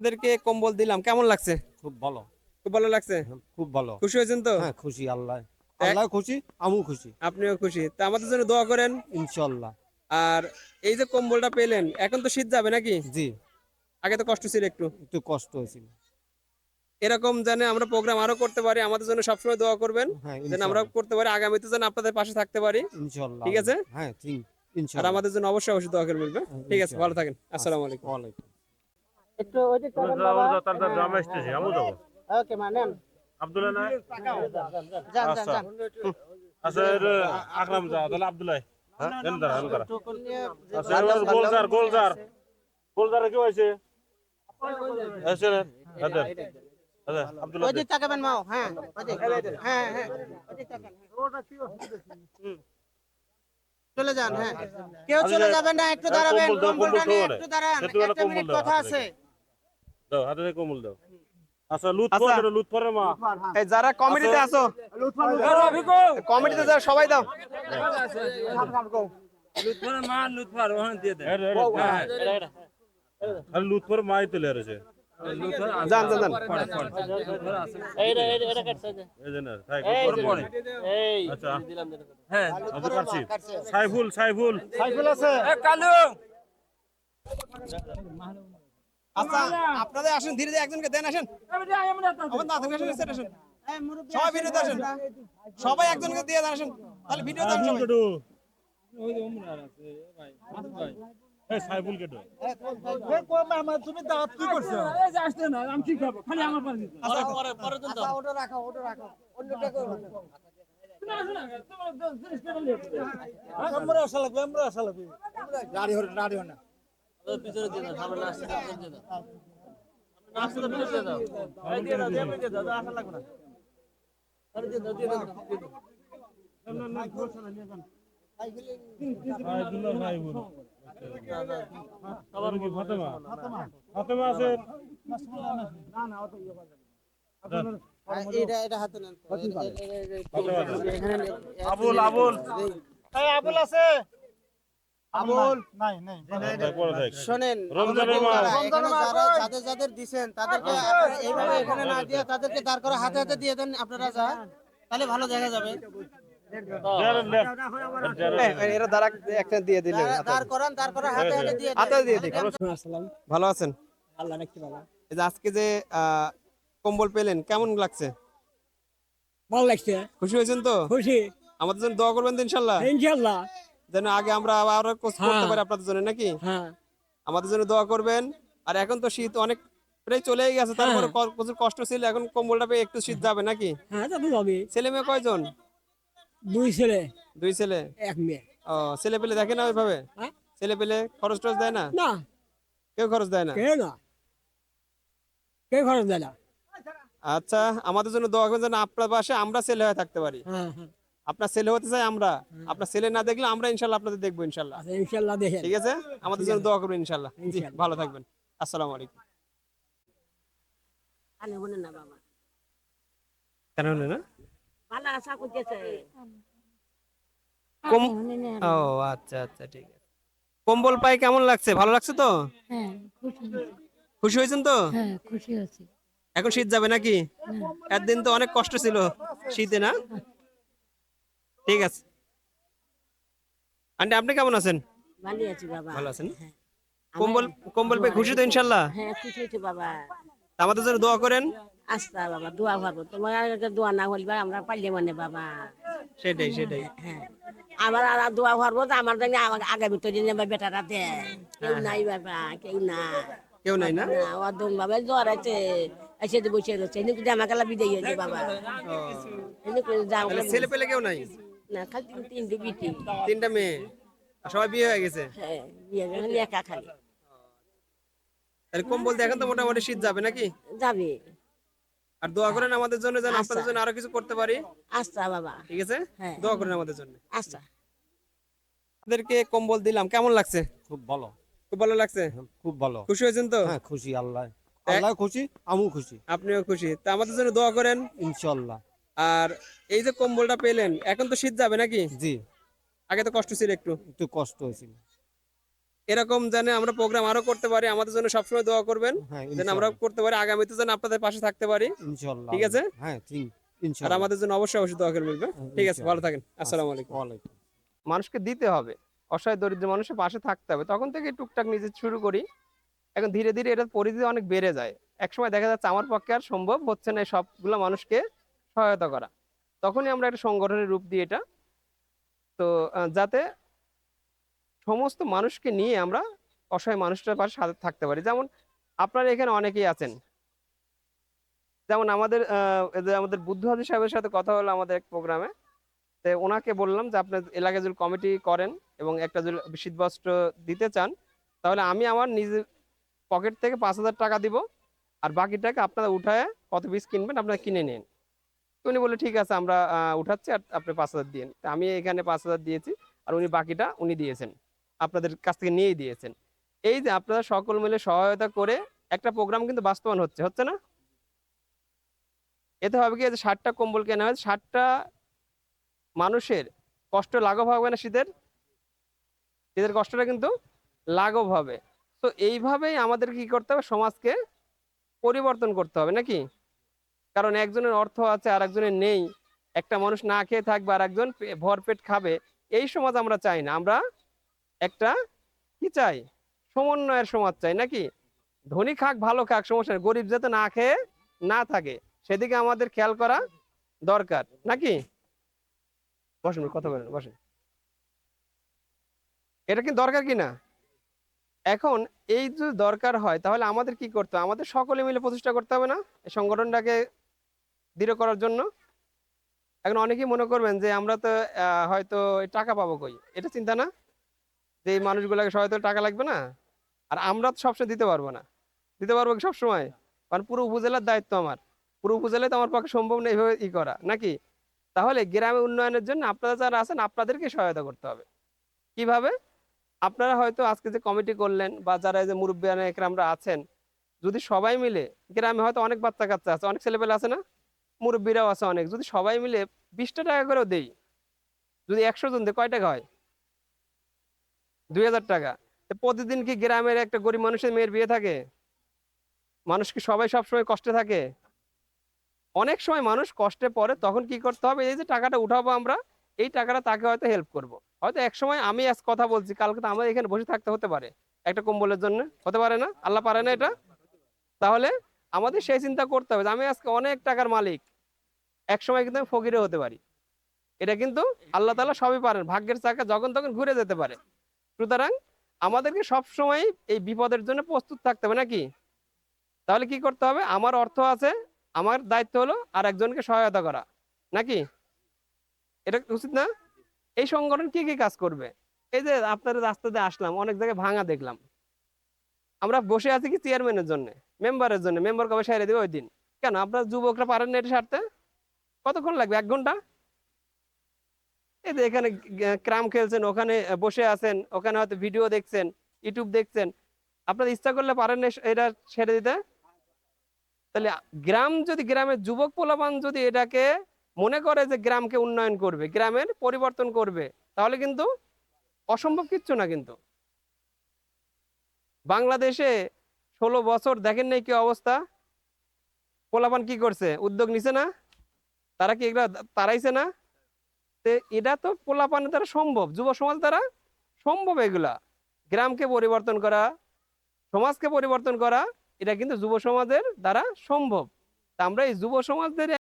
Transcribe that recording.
আপনাদেরকে কম্বল দিলাম। কেমন লাগছে? খুব ভালো। খুব ভালো লাগছে? খুব ভালো। খুশি হয়েছেন তো? হ্যাঁ খুশি আল্লাহ। আল্লাহ খুশি আমিও খুশি। আপনিও খুশি। তা আমাদের জন্য দোয়া করেন। ইনশাল্লাহ আর এই যে কম্বলটা পেলেন এখন তো শীত যাবে নাকি? জি। আগে তো কষ্ট ছিল একটু। একটু কষ্ট হয়েছিল। এরকম জানে আমরা প্রোগ্রাম আরও করতে পারি আমাদের জন্য সবসময় দোয়া করবেন। হ্যাঁ যেন আমরা করতে পারি আগামীতে যেন আপনাদের পাশে থাকতে পারি। ইনশাল্লাহ ঠিক আছে? হ্যাঁ ঠিক। আর আমাদের জন্য অবশ্যই অবশ্যই দোয়া করে মিলবে ঠিক আছে ভালো থাকেন। আসসালামু আলাইকুম। ওয়ালাইকুম একটু ওই যে টাকা তার তার জামা এসতেছে আমু যাব। ওকে মা নেন। আব্দুল্লাহ না যান যান। যান। আচ্ছা আকরাম যা তাহলে আব্দুল্লাহ। হ্যাঁ? দেন দাঁড়া দেন দাঁড়া। টোকন নিয়ে যে আচ্ছা গোলজার গোলজার। গোলজার কেউ আছে? এসে রে হ্যাঁ আচ্ছা আব্দুল্লাহ ওই দিক তাকাবেন মাও হ্যাঁ হ্যাঁ হ্যাঁ। ওই দিক তাকান হুম। চলে যান হ্যাঁ। কেউ চলে যাবেন না একটু দাঁড়াবেন একটু দাঁড়ান একটা মিনিট কথা আছে। দাও হাতে থেকে কম্বল দাও আচ্ছা লুৎফর আচ্ছা। এটা লুৎফরের মা এই যারা কমিটিতে আছো কমিটিতে যারা সবাই দাও এর, খালি লুৎফর মাই তুলে রয়েছে যান যান যান এইটা এইটা এটা কাটছে যে। এই যে না থাক এই পরে এই আচ্ছা দিলাম দিলাম। হ্যাঁ আচ্ছা কাটছি সাইফুল সাইফুল আচ্ছা আপনাদের আসেন ধীরে ধীরে একজনকে দেন আসেন। আমার না সবাই ভিডিওতে আসেন। সবাই একজনকে দিয়ে দেন আসেন। তাহলে ভিডিওতে আসেন সবাই কেটো। এই সাইফুল কেটো। আচ্ছা, ওটা রাখো ওটা রাখো। অন্যটা করো পিছনে দিয়ে দাও সামনে আসতে দাও দিয়ে দাও আসতে দাও পিছনে দাও এই দিয়ে দাও দিয়ে দাও আসা লাগবে। না আরে দিয়ে দাও দিয়ে আছে? এটা এটা হাতে নেন। নেন। আবুল আবুল। আবুল। দেখ, পরে দেখ। রমজানের মাস। আপনারা এখানে যারা- যাদের যাদের দিছেন তাদেরকে এইভাবে এখানে না দিয়ে তাদেরকে দাঁড় করে হাতে হাতে দিয়ে দেন আপনারা যা। তাহলে ভালো দেখা যাবে। ভালো আছেন? আল্লাহ রাখতে ভালো। এই যে আজকে যে আহ, কম্বল পেলেন কেমন লাগছে? ভালো লাগছে। খুশি হয়েছেন তো? খুশি। আমাদের জন্য দোয়া করবেন ইনশাল্লাহ? ইনশাল্লাহ। যেন আগে আমরা আরও কোচ করতে হ্যাঁ। পারি আপনাদের জন্য নাকি? হ্যাঁ। আমাদের জন্য দোয়া করবেন। আর এখন তো শীত অনেক প্রায় চলেই গেছে তারপরে হ্যাঁ। প্রচুর কষ্ট ছিল এখন কম্বলটা পেয়ে একটু শীত যাবে নাকি? হ্যাঁ যাবে। ছেলে মেয়ে কয়জন? দুই ছেলে। দুই ছেলে? এক মেয়ে। ও ছেলে পেলে দেখে না ওইভাবে? ছেলে পেলে খরচ টরচ দেয় না? না। কেউ খরচ দেয় না? কে না। কে খরচ দেয় না। আচ্ছা আমাদের জন্য দোয়া করবেন যেন আপনার পাশে আমরা ছেলে হয়ে থাকতে পারি। হ্যাঁ হ্যাঁ। আপনার ছেলে হতে চাই আমরা। আপনার ছেলে না দেখলে আমরা ইনশাল্লাহ আপনাদের দেখব ইনশাল্লাহ। আচ্ছা ইনশাল্লাহ ঠিক আছে? আমাদের জন্য দোয়া করবেন ইনশাল্লাহ। জি ভালো থাকবেন। আসসালামু আলাইকুম। আনে বলে না বাবা। কেন হলো না? ভালো আশা করতেছে। কম ও আচ্ছা আচ্ছা ঠিক আছে। কম্বল পাই কেমন লাগছে? ভালো লাগছে তো? হ্যাঁ খুশি। খুশি হয়েছেন তো? হ্যাঁ খুশি হয়েছি। এখন শীত যাবে নাকি? একদিন তো অনেক কষ্ট ছিল শীতে না? ঠিক আছে। আন্টি আপনি কেমন আছেন? ভালো আছি বাবা। ভালো আছেন হ্যাঁ। কম্বল কম্বল পেয়ে খুশি তো ইনশাল্লাহ? হ্যাঁ খুশি হয়েছে বাবা। আমাদের জন্য দোয়া করেন। আস্তা বাবা দোয়া ভাবো তোমার দোয়া না হইবা আমরা পাইলে মানে বাবা। সেটাই সেটাই। হ্যাঁ। আবার আর দোয়া ভাবো তো আমার জন্য আগামী তো দিনে বেটারা দে কেউ নাই বাবা কেউ না। কেউ নাই না? ও দম বাবা জ্বর আছে। এসে তো বসে রয়েছে। এনে আমাকে বিদায় হয়েছে বাবা। ছেলে পেলে কেউ নাই? না খালি তিন তিনটে বিটি তিনটা মেয়ে? সবাই বিয়ে হয়ে গেছে? হ্যাঁ বিয়ে করে একা খালি। তাহলে কম্বল দিয়ে এখন তো মোটামুটি শীত যাবে নাকি? যাবে। আর দোয়া করেন আমাদের জন্য যেন আপনাদের আচ্ছা। জন্য আরও কিছু করতে পারি। আস্তা বাবা। ঠিক আছে? হ্যাঁ। দোয়া করেন আমাদের জন্য। আচ্ছা। আপনাদেরকে কম্বল দিলাম। কেমন লাগছে? খুব ভালো। খুব ভালো লাগছে? খুব ভালো। খুশি হয়েছেন তো? হ্যাঁ খুশি আল্লাহ। আল্লাহ খুশি আমিও খুশি। আপনিও খুশি। তা আমাদের জন্য দোয়া করেন। ইনশাল্লাহ আর এই যে কম্বলটা পেলেন এখন তো শীত যাবে নাকি? জি। আগে তো কষ্ট ছিল একটু। একটু কষ্ট হয়েছিল। এরকম যেন আমরা প্রোগ্রাম আরও করতে পারি আমাদের জন্য সবসময় দোয়া করবেন। হ্যাঁ যেন আমরা করতে পারি আগামীতে যেন আপনাদের পাশে থাকতে পারি। ঠিক আছে? হ্যাঁ ঠিক। আর আমাদের জন্য অবশ্যই অবশ্যই দোয়া করবেন? ঠিক আছে ভালো থাকেন। আসসালামু আলাইকুম। ওয়ালাইকুম। মানুষকে দিতে হবে। অসহায় দরিদ্র মানুষের পাশে থাকতে হবে। তখন থেকে টুকটাক নিজে শুরু করি। এখন ধীরে ধীরে এটা পরিধি অনেক বেড়ে যায়। একসময় দেখা যাচ্ছে আমার পক্ষে আর সম্ভব হচ্ছে না এই সবগুলো মানুষকে সহায়তা করা। তখনই আমরা একটা সংগঠনের রূপ দিই এটা। তো যাতে সমস্ত মানুষকে নিয়ে আমরা অসহায় মানুষটার পাশে সাথে থাকতে পারি। যেমন আপনারা এখানে অনেকেই আছেন। যেমন আমাদের আমাদের বুদ্ধ হাজি সাহেবের সাথে কথা হলো আমাদের এক প্রোগ্রামে। তো ওনাকে বললাম যে আপনার এলাকায় যদি কমিটি করেন এবং একটা যদি শীতবস্ত্র দিতে চান, তাহলে আমি আমার নিজের পকেট থেকে পাঁচ হাজার টাকা দিব। আর বাকি টাকা আপনারা উঠায় কত পিস কিনবেন, আপনারা কিনে নিন। উনি বলে ঠিক আছে, আমরা উঠাচ্ছি আর আপনি পাঁচ হাজার দিন আমি এখানে পাঁচ হাজার দিয়েছি আর উনি বাকিটা উনি দিয়েছেন, আপনাদের কাছ থেকে নিয়েই দিয়েছেন। এই যে আপনারা সকল মিলে সহায়তা করে একটা প্রোগ্রাম কিন্তু বাস্তবায়ন হচ্ছে হচ্ছে না? এতে হবে কি যে ষাটটা কম্বল কেনা হয় ষাটটা মানুষের কষ্ট লাঘব হবে না শীতের? শীতের কষ্টটা কিন্তু লাঘব হবে। তো এইভাবেই আমাদের কি করতে হবে? সমাজকে পরিবর্তন করতে হবে, নাকি? কারণ একজনের অর্থ আছে আর একজনের নেই। একটা মানুষ না খেয়ে থাকবে আর একজন ভরপেট খাবে। এই সমাজ আমরা চাই না। আমরা একটা কি চাই? সমন্বয়ের সমাজ চাই নাকি? ধনী খাক, ভালো খাক, সমস্যা গরিব যাতে না খেয়ে না থাকে, সেদিকে আমাদের খেয়াল করা দরকার। নাকি? বসেন কথা বলেন, বসেন। এটা কি দরকার কি না? এখন এই যদি দরকার হয়, তাহলে আমাদের কি করতে হবে? আমাদের সকলে মিলে প্রতিষ্ঠা করতে হবে না? সংগঠনটাকে দৃঢ় করার জন্য। এখন অনেকেই মনে করবেন যে, আমরা তো হয়তো টাকা পাবো কই? এটা চিন্তা না? যে, এই মানুষগুলোকে সহায়তা টাকা লাগবে না? আর আমরা তো সবসময় দিতে পারব না। দিতে পারব সবসময়? কারণ পুরো উপজেলার দায়িত্ব আমার। পুরো উপজেলায় তো আমার পক্ষে সম্ভব নেই এইভাবে ই করা, নাকি? তাহলে গ্রামে উন্নয়নের জন্য আপনারা যারা আছেন, আপনাদেরকে সহায়তা করতে হবে। কীভাবে? আপনারা হয়তো আজকে যে কমিটি করলেন বা যারা এই যে মুরব্বিয়ান একরামরা আছেন, যদি সবাই মিলে, গ্রামে হয়তো অনেক বাচ্চা কাচ্চা আছে, অনেক ছেলেপেলে আছে না? মুরব্বীরাও আছে অনেক। যদি সবাই মিলে বিশটা টাকা করেও দেই, যদি একশো জন দেয়, কয় টাকা হয়? দুই হাজার টাকা। প্রতিদিন কি গ্রামের একটা গরিব মানুষের মেয়ের বিয়ে থাকে? মানুষ কি সবাই সবসময় কষ্টে থাকে? অনেক সময় মানুষ কষ্টে পড়ে, তখন কি করতে হবে? এই যে টাকাটা উঠাবো আমরা, এই টাকাটা তাকে হয়তো হেল্প করব। হয়তো এক সময় আমি আজ কথা বলছি, কালকে তো আমাদের এখানে বসে থাকতে হতে পারে। একটা কম্বলের জন্য, হতে পারে না? আল্লাহ পারে না এটা? তাহলে আমাদের সেই চিন্তা করতে হবে আমি আজকে অনেক টাকার মালিক। এক সময় কিন্তু আমি ফকিরে হতে পারি। এটা কিন্তু আল্লাহ তাআলা সবই পারেন, ভাগ্যের চাকা যখন তখন ঘুরে যেতে পারে। সুতরাং আমাদেরকে সব সময় এই বিপদের জন্য প্রস্তুত থাকতে হবে, নাকি? তাহলে কি করতে হবে? আমার অর্থ আছে, আমার দায়িত্ব হলো আর একজনকে সহায়তা করা, নাকি? এটা উচিত না? এই সংগঠন কি কি কাজ করবে? এই যে আপনাদের রাস্তা দিয়ে আসলাম, অনেক জায়গায় ভাঙা দেখলাম। আমরা বসে আছি কি চেয়ারম্যানের জন্য মেম্বারের জন্য মেম্বার কবে সাইরে দেবে ওই দিন। কেন? আপনার যুবকরা পারেন না এটা সারতে? কতক্ষণ লাগবে? এক ঘণ্টা? এই যে এখানে ক্রাম খেলছেন, ওখানে বসে আছেন, ওখানে হয়তো ভিডিও দেখছেন ইউটিউব দেখছেন। আপনার ইচ্ছা করলে পারেন এটা ছেড়ে দিতে? তাহলে গ্রাম যদি গ্রামের যুবক পোলাপান যদি এটাকে মনে করে যে গ্রামকে উন্নয়ন করবে, গ্রামের পরিবর্তন করবে, তাহলে কিন্তু অসম্ভব কিচ্ছু না কিন্তু। বাংলাদেশে ষোলো বছর দেখেন নাই কি অবস্থা? পোলাপান কি করছে? উদ্যোগ নিছে না? তারা কি এগুলা তারাইছে না? তে এটা তো পোলাপানের দ্বারা সম্ভব, যুব সমাজ দ্বারা সম্ভব এগুলা। গ্রামকে পরিবর্তন করা, সমাজকে পরিবর্তন করা, এটা কিন্তু যুব সমাজের দ্বারা সম্ভব। তা আমরা এই যুব সমাজদের